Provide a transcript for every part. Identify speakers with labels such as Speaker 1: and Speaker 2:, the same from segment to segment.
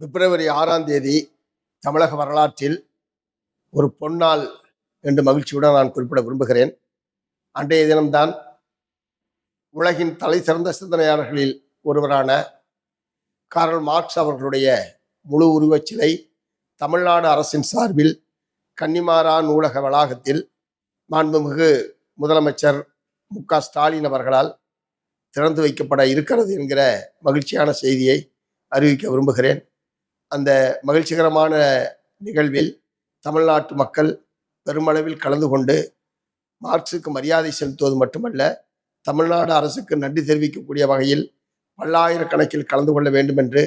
Speaker 1: பிப்ரவரி ஆறாம் தேதி தமிழக வரலாற்றில் ஒரு பொன்னாள் என்று மகிழ்ச்சியுடன் நான் குறிப்பிட விரும்புகிறேன். அன்றைய தினம்தான் உலகின் தலை சிறந்த சிந்தனையாளர்களில் ஒருவரான கார்ல் மார்க்ஸ் அவர்களுடைய முழு உருவச் சிலை தமிழ்நாடு அரசின் சார்பில் கன்னிமாரா நூலக வளாகத்தில் மாண்புமிகு முதலமைச்சர் மு க ஸ்டாலின் அவர்களால் திறந்து வைக்கப்பட இருக்கிறது என்கிற மகிழ்ச்சியான செய்தியை அறிவிக்க விரும்புகிறேன். அந்த மகிழ்ச்சிகரமான நிகழ்வில் தமிழ்நாட்டு மக்கள் பெருமளவில் கலந்து கொண்டு மார்க்சுக்கு மரியாதை செலுத்துவது மட்டுமல்ல தமிழ்நாடு அரசுக்கு நன்றி தெரிவிக்கக்கூடிய வகையில் பல்லாயிரக்கணக்கில் கலந்து கொள்ள வேண்டும் என்று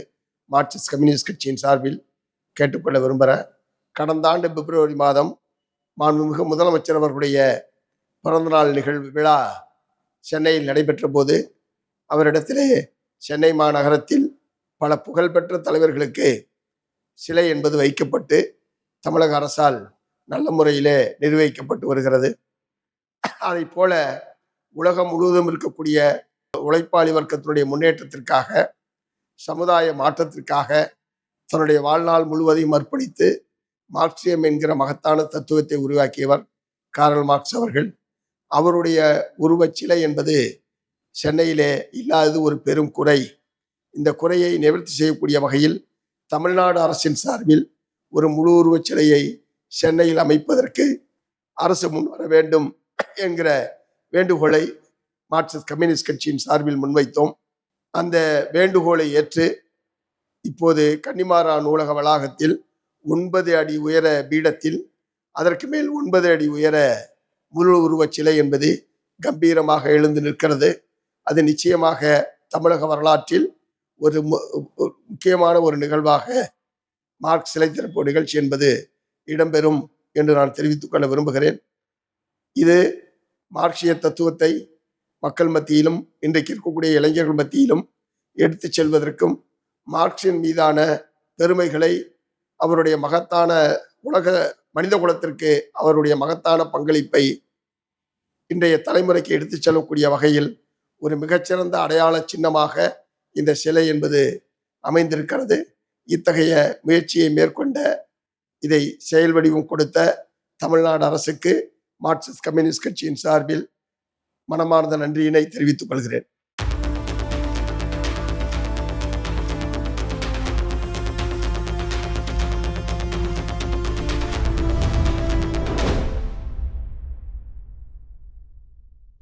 Speaker 1: மார்க்சிஸ்ட் கம்யூனிஸ்ட் கட்சியின் சார்பில் கேட்டுக்கொள்ள விரும்புகிறேன் கடந்த ஆண்டு பிப்ரவரி மாதம் மாண்புமிகு முதலமைச்சர் அவர்களுடைய பிறந்தநாள் நிகழ்வு விழா சென்னையில் நடைபெற்ற போது அவரிடத்திலே சென்னை மாநகரத்தில் பல புகழ்பெற்ற தலைவர்களுக்கு சிலை என்பது வைக்கப்பட்டு தமிழக அரசால் நல்ல முறையிலே நிர்வகிக்கப்பட்டு வருகிறது. அதை போல உலகம் முழுவதும் இருக்கக்கூடிய உழைப்பாளி வர்க்கத்தினுடைய முன்னேற்றத்திற்காக சமுதாய மாற்றத்திற்காக தன்னுடைய வாழ்நாள் முழுவதையும் அர்ப்பணித்து மார்க்சியம் என்கிற மகத்தான தத்துவத்தை உருவாக்கியவர் காரல் மார்க்ஸ் அவர்கள். அவருடைய உருவச் சிலை என்பது சென்னையிலே இல்லாதது ஒரு பெரும் குறை. இந்த குறையை நிவர்த்தி செய்யக்கூடிய வகையில் தமிழ்நாடு அரசின் சார்பில் ஒரு முழு உருவச் சிலையை சென்னையில் அமைப்பதற்கு அரசு முன்வர வேண்டும் என்கிற வேண்டுகோளை மார்க்சிஸ்ட் கம்யூனிஸ்ட் கட்சியின் சார்பில் முன்வைத்தோம். அந்த வேண்டுகோளை ஏற்று இப்போது கன்னிமாரா நூலக வளாகத்தில் ஒன்பது அடி உயர பீடத்தில் அதற்கு மேல் ஒன்பது அடி உயர முழு உருவச் சிலை என்பது கம்பீரமாக எழுந்து நிற்கிறது. அது நிச்சயமாக தமிழக வரலாற்றில் ஒரு மு- முக்கியமான ஒரு நிகழ்வாக மார்க் சிலை திறப்பு நிகழ்ச்சி என்பது இடம்பெறும் என்று நான் தெரிவித்துக் கொள்ள விரும்புகிறேன். இது மார்க்சிய தத்துவத்தை மக்கள் மத்தியிலும் இன்றைக்கு இருக்கக்கூடிய இளைஞர்கள் மத்தியிலும் எடுத்துச் செல்வதற்கும் மார்க்சின் மீதான பெருமைகளை அவருடைய மகத்தான உலக மனித குலத்திற்கு அவருடைய மகத்தான பங்களிப்பை இன்றைய தலைமுறைக்கு எடுத்துச் செல்லக்கூடிய வகையில் ஒரு மிகச்சிறந்த அடையாள சின்னமாக இந்த சிலை என்பது அமைந்திருக்கிறது. இத்தகைய முயற்சியை மேற்கொண்ட இதை செயல் வடிவம் கொடுத்த தமிழ்நாடு அரசுக்கு மார்க்சிஸ்ட் கம்யூனிஸ்ட் கட்சியின் சார்பில் மனமார்ந்த நன்றியினை தெரிவித்துக் கொள்கிறேன்.